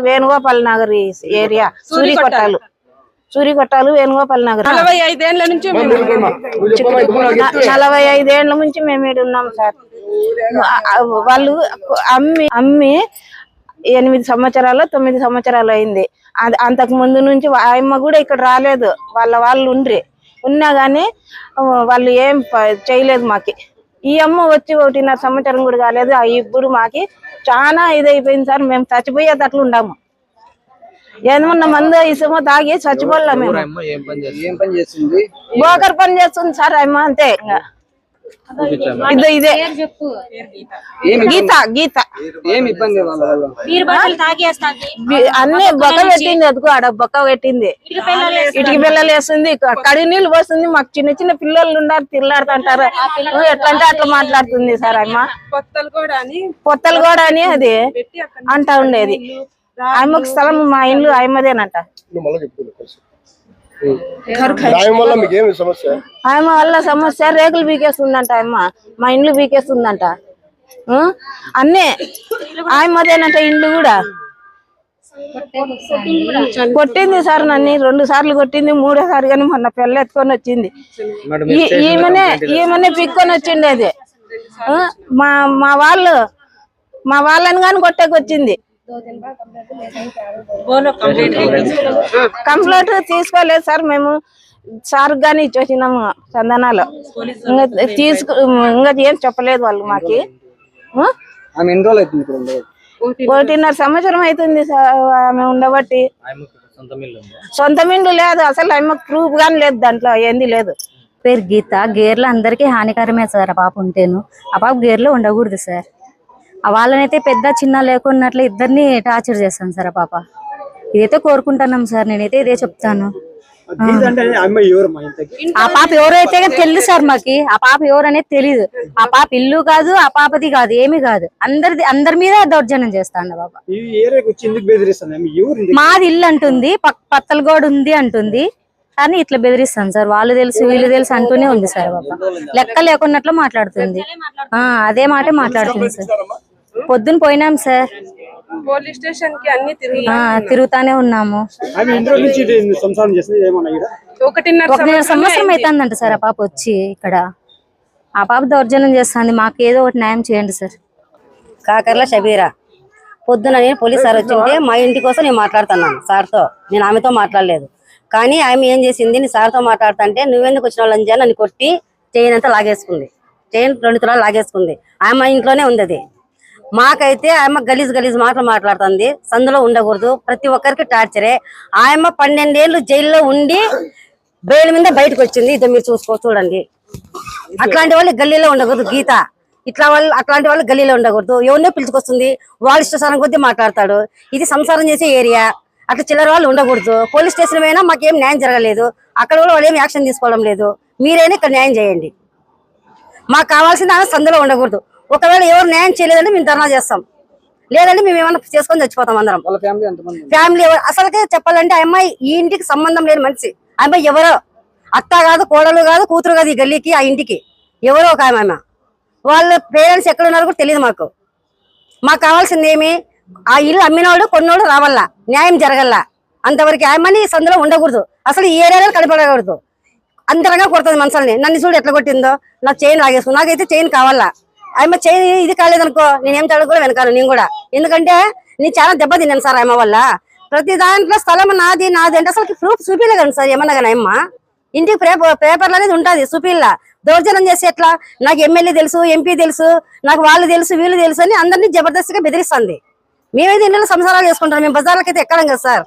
వేణుగోపాల్ నగర్ ఈ ఏరియా. సూరికొట్టాలు సూరికొట్టాలు వేణుగోపాల్ నగర్. నలభై ఐదేళ్ళ నుంచి నలభై ఐదేళ్ళ నుంచి మేము ఈడ ఉన్నాం సార్. వాళ్ళు అమ్మి అమ్మి ఎనిమిది సంవత్సరాలు తొమ్మిది సంవత్సరాలు అయింది. అది అంతకు ముందు నుంచి ఆయమ్మ కూడా ఇక్కడ రాలేదు. వాళ్ళ వాళ్ళు ఉండ్రి. ఉన్నా గానీ ఆ, వాళ్ళు ఏం చేయలేదు మాకి. ఈ అమ్మ వచ్చి ఒకటిన్నర సంవత్సరం కూడా కాలేదు. ఆ ఇప్పుడు మాకి చాలా ఇదైపోయింది సార్. మేము చచ్చిపోయేటట్లు ఉండాము. ఏమన్నా మందు ఇసుమో తాగి చచ్చిపోలే మేము. ఏం పని చేస్తుంది? ఏం పని చేస్తుంది? బోకర్ పని చేస్తుంది సార్ అమ్మ అంతే ఇంకా. ఇదే గీత గీత. ఏమి ఇబ్బంది అన్ని బొక్క పెట్టింది అదుకు ఆడ బొక్క పెట్టింది. ఇటుకి పిల్లలు వేస్తుంది కడి నీళ్ళు పోస్తుంది మాకు చిన్న చిన్న పిల్లలు ఉన్నారు తిల్లాడుతుంటారు. ఎట్లా అంటే అట్లా మాట్లాడుతుంది సార్ అమ్మ. కొత్తలు కూడా అని. పొత్తలు కూడా అని అది అంటా ఉండేది. అమ్మకు స్థలం మా ఇల్లు అమ్మదేనంట ఆయమ్మ వల్ల సమస్య? రేకులు పీకేస్తుందంట అమ్మ. మా ఇండ్లు పీకేస్తుందంట. ఆ? అన్నీ ఆయమ్మదేనంట ఇండ్లు కూడా. కొట్టింది సార్ నన్ను రెండు సార్లు కొట్టింది మూడోసారి కానీ మొన్న పిల్ల ఎత్తుకొని వచ్చింది. ఈమెనే ఈమెనే పిక్కొని వచ్చిండేది? మా మా వాళ్ళు మా వాళ్ళని కానీ కొట్టేకొచ్చింది. కంప్లైంట్ తీసుకోలేదు సార్ మేము సార్ గాని ఇచ్చొచ్చినాము చందనాలు ఇంకా తీసుకు ఇంకా ఏం చెప్పలేదు వాళ్ళు మాకి. ఒకటిన్నర సంవత్సరం అవుతుంది సార్ ఆమె ఉండబట్టి. సొంత మిండు లేదు అసలు ఆమె ప్రూఫ్ గాని లేదు దాంట్లో ఏంది లేదు. పేరు గీత గేర్లు అందరికీ హానికరమే సార్ ఆ పాప ఉంటేను. ఆ పాప గేర్లో ఉండకూడదు సార్. వాళ్ళనైతే పెద్ద చిన్న లేకున్నట్లు ఇద్దరిని టార్చర్ చేస్తాను సార్ పాప. ఇదైతే కోరుకుంటున్నాం సార్ నేనైతే ఇదే చెప్తాను. ఆ. పాప ఎవరైతే తెలియదు సార్ మాకి. ఆ పాప ఎవరనేది తెలియదు ఆ పాప ఇల్లు కాదు ఆ పాపది కాదు ఏమీ కాదు. అందరిది అందరి మీద దౌర్జన్యం చేస్తాను పాప. ఎవరు మాది ఇల్లు అంటుంది పత్తలగోడ ఉంది అంటుంది. కానీ ఇట్లా బెదిరిస్తాను సార్. వాళ్ళు తెలుసు వీళ్ళు తెలుసు అంటూనే ఉంది సార్ పాప. లెక్క లేకున్నట్లు మాట్లాడుతుంది. ఆ అదే మాటే మాట్లాడుతుంది సార్. పొద్దున పోయినాం సార్. పోలీస్ స్టేషన్కి అన్ని తిరిగి తిరుగుతానే ఉన్నాము. ఒకటిన్నర సంవత్సరం అవుతుందంట సార్ ఆ పాప వచ్చి ఇక్కడ. ఆ పాప దౌర్జన్యం చేస్తుంది. మాకు ఏదో ఒకటి న్యాయం చేయండి సార్. కాకర్ల షబీరా. పొద్దున నేను పోలీస్ సార్ వచ్చింటే మా ఇంటి కోసం నేను మాట్లాడుతున్నాను సార్తో. నేను ఆమెతో మాట్లాడలేదు. కానీ ఆమె ఏం చేసింది? నీ సార్తో మాట్లాడుతుంటే నువ్వెందుకు వచ్చిన వాళ్ళని అని నన్ను కొట్టి చైన్ అంతా లాగేసుకుంది. చైన్ రెండు తులాలు లాగేసుకుంది. ఆమె మా ఇంట్లోనే ఉంది అది. మాకైతే ఆమె గలీజ్ గలీజ్ మాటలు మాట్లాడుతుంది. సందులో ఉండకూడదు. ప్రతి ఒక్కరికి టార్చరే. ఆయమ్మ పన్నెండేళ్ళు జైల్లో ఉండి బెయిల్ మీద బయటకు వచ్చింది ఇది మీరు చూసుకో చూడండి. అట్లాంటి వాళ్ళు గల్లీలో ఉండకూడదు. గీత. ఇట్లా వాళ్ళు అట్లాంటి వాళ్ళు గల్లీలో ఉండకూడదు. ఎవరినో పిలుచుకొస్తుంది. వాళ్ళ ఇష్టసారం కొద్దీ మాట్లాడతాడు. ఇది సంసారం చేసే ఏరియా. అట్లా చిల్లర వాళ్ళు ఉండకూడదు. పోలీస్ స్టేషన్ పోయినా మాకేం న్యాయం జరగలేదు. అక్కడ కూడా వాళ్ళు ఏం యాక్షన్ తీసుకోవడం లేదు. మీరైనా ఇక్కడ న్యాయం చేయండి. మాకు కావాల్సింది ఆమె సందులో ఉండకూడదు. ఒకవేళ ఎవరు న్యాయం చేయలేదంటే మేము ధర్నా చేస్తాం. లేదంటే మేము ఏమైనా చేసుకొని చచ్చిపోతాం అందరం. ఫ్యామిలీ అసలుకే చెప్పాలంటే ఆ అమ్మాయి ఈ ఇంటికి సంబంధం లేని మనిషి. ఆ అమ్మాయి ఎవరో? అత్త కాదు కోడలు కాదు కూతురు కాదు ఈ గల్లీకి ఆ ఇంటికి. ఎవరో ఒక ఆమె. వాళ్ళ పేరెంట్స్ ఎక్కడ ఉన్నారో కూడా తెలియదు మాకు. మాకు కావాల్సింది ఏమి? ఆ ఇల్లు అమ్మినోడు కొన్నోడు రావాలా? న్యాయం జరగల్లా? అంతవరకు ఆమెని సందులో ఉండకూడదు. అసలు ఈ ఏరియాలో కనపడకూడదు. అంతరంగా కొడుతుంది మనసుల్ని. నన్ను చూడు ఎట్లా కొట్టిందో? నాకు చైన్ లాగేసుకుని నాకైతే చైన్ కావాలా? ఆమె చైన్ ఇది కాలేదనుకో నేనేం తడు కూడా వెనకాను నేను కూడా. ఎందుకంటే నేను చాలా దెబ్బ తిన్నాను సార్ ఆమె వల్ల. ప్రతి దాంట్లో స్థలం నాది నాది అంటే అసలు ప్రూఫ్ చూపిలే కానీ సార్ ఏమన్నా కానీ అమ్మ. ఇంటికి పేపర్ పేపర్లు అనేది ఉంటుంది చూపిల్లా. దౌర్జన్యం చేసి ఎట్లా? నాకు ఎమ్మెల్యే తెలుసు ఎంపీ తెలుసు నాకు వాళ్ళు తెలుసు వీళ్ళు తెలుసు అని అందరినీ జబర్దస్తిగా బెదిరిస్తుంది. మేమైతే ఇళ్ళలో సంసారాలు చేసుకుంటాం మేము బజార్లకి అయితే ఎక్కడం కదా సార్.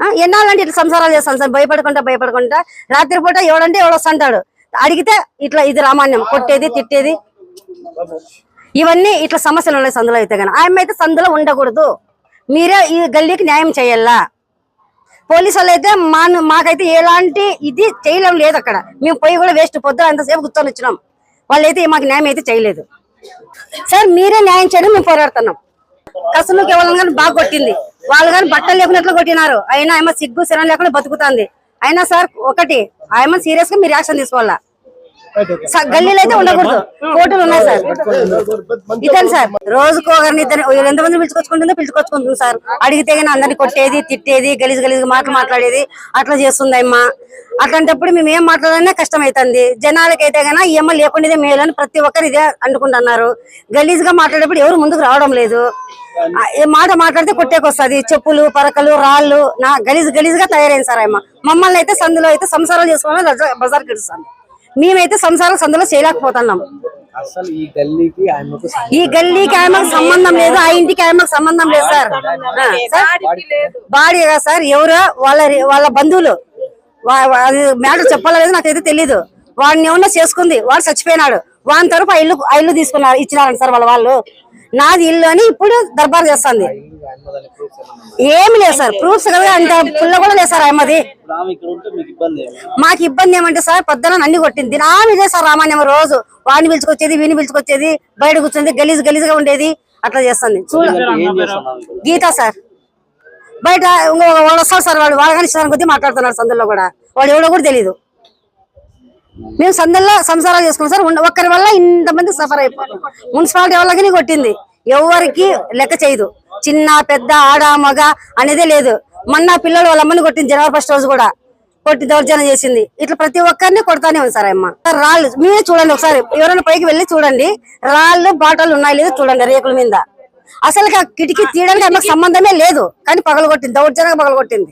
ఆ, ఎన్నాళ్ళంటే ఇట్లా సంసారాలు చేస్తాం సార్ భయపడకుండా భయపడకుండా. రాత్రిపూట ఎవడంటే ఎవడు అడిగితే ఇట్లా ఇది రామాన్యం కొట్టేది తిట్టేది ఇవన్నీ ఇట్లా సమస్యలు ఉన్నాయి సందులో అయితే కానీ ఆమె అయితే సందులో ఉండకూడదు. మీరే ఈ గల్లీకి న్యాయం చేయాలా? పోలీసు వాళ్ళు అయితే మా మాకైతే ఎలాంటి ఇది చేయలేం లేదు అక్కడ. మేము పోయి కూడా వేస్ట్ పొద్దున అంతసేపు కూర్చొని వచ్చినాం. వాళ్ళైతే మాకు న్యాయం అయితే చేయలేదు. సార్ మీరే న్యాయం చేయడం మేము పోరాడుతున్నాం. కసులుకి కేవలం కానీ బాగా కొట్టింది. వాళ్ళు కానీ బట్టలు లేకున్నట్లు కొట్టినారు. అయినా ఆమె సిగ్గు శరం లేకుండా బతుకుతుంది. అయినా సార్ ఒకటి ఆమె సీరియస్గా మీరు యాక్షన్ తీసుకోవాలా? గల్లీలో అయితే ఉండకూడదు. కోర్టులు ఉన్నాయి సార్. ఇతను సార్ రోజుకు ఒకరిని ఇద్దరు ఎంతమంది పిలుచుకొచ్చుకుంటుందో పిలుచుకొచ్చుకుంటుంది సార్. అడిగితే కానీ అందరిని కొట్టేది తిట్టేది గలీజ్ గలీజ్ మాటలు మాట్లాడేది అట్లా చేస్తుంది అమ్మ అట్లాంటప్పుడు మేము ఏం మాట్లాడాలన్నా కష్టం అవుతుంది జనాలకైతే గన ఈ అమ్మ లేకుండా మేలు అని ప్రతి ఒక్కరు ఇదే అనుకుంటున్నారు. గలీజ్గా మాట్లాడేటప్పుడు ఎవరు ముందుకు రావడం లేదు. మాట మాట్లాడితే కొట్టేకొస్తుంది. చెప్పులు పరకలు రాళ్ళు నా గలీజ్ గలీజ్గా తయారైంది సార్ అమ్మ. మమ్మల్ని అయితే సందులో అయితే సంసారాలు చేసుకోవాలని బజార్ కిడుస్తాం మేమైతే సంసారం సందులో చేయలేకపోతున్నాం. అసలు ఈ గల్లీకి ఈ గల్లీకి ఆమెకు సంబంధం లేదు ఆ ఇంటికి ఆమెకు సంబంధం లేదు సార్. బాడీ కదా సార్ ఎవరో? వాళ్ళ వాళ్ళ బంధువులు. అది మ్యాటర్ చెప్పాలో లేదో నాకైతే తెలీదు. వాడిని ఏమన్నా చేసుకుంది వాడు చచ్చిపోయినాడు. వాని తరపు ఇల్లు ఇల్లు తీసుకున్నారు ఇచ్చినారంట సార్ వాళ్ళ వాళ్ళు. నాది ఇల్లు అని ఇప్పుడు దర్బారు చేస్తుంది. ఏమి లేదు సార్ ప్రూఫ్స్ కదా అంత పుల్ల కూడా లేదు సార్ అమ్మది. మాకు ఇబ్బంది ఏమంటే సార్ పొద్దున అన్ని కొట్టింది. ఆమె ఇదే సార్ రామాన్యం రోజు. వాడిని పిలుచుకొచ్చేది విని పిలుచుకొచ్చేది బయట కూర్చుంది గలీజ్ గలీజ్గా ఉండేది అట్లా చేస్తుంది. చూడ గీత సార్. బయట ఇంకో వస్తారు సార్ వాళ్ళు వాళ్ళ కానీ కొద్దీ మాట్లాడుతున్నారు సందులో కూడా. వాళ్ళు ఎవడో కూడా తెలియదు మేము సందల్లో సంసారాలు చేసుకున్నాం సార్. ఒక్కరి వల్ల ఇంతమంది సఫర్ అయిపోతాం మున్సిపాలిటీ వాళ్ళకి కొట్టింది. ఎవరికి లెక్క చేయదు. చిన్న పెద్ద ఆడ మగ అనేదే లేదు. మొన్న పిల్లలు వాళ్ళ అమ్మని కొట్టింది జనవరి ఫస్ట్ రోజు కూడా. కొట్టి దౌర్జన్యం చేసింది. ఇట్లా ప్రతి ఒక్కరిని కొడతానే ఉంది సార్ అమ్మ. సార్, రాళ్ళు మీరే చూడండి ఒకసారి. ఎవరైనా పైకి వెళ్ళి చూడండి. రాళ్ళు బాటలు ఉన్నాయి లేదో చూడండి రేకుల మీద. అసలు కిటికీ తీయడానికి ఆమెకు సంబంధమే లేదు. కానీ పగలగొట్టింది. దౌర్జన్యంగా పగలగొట్టింది.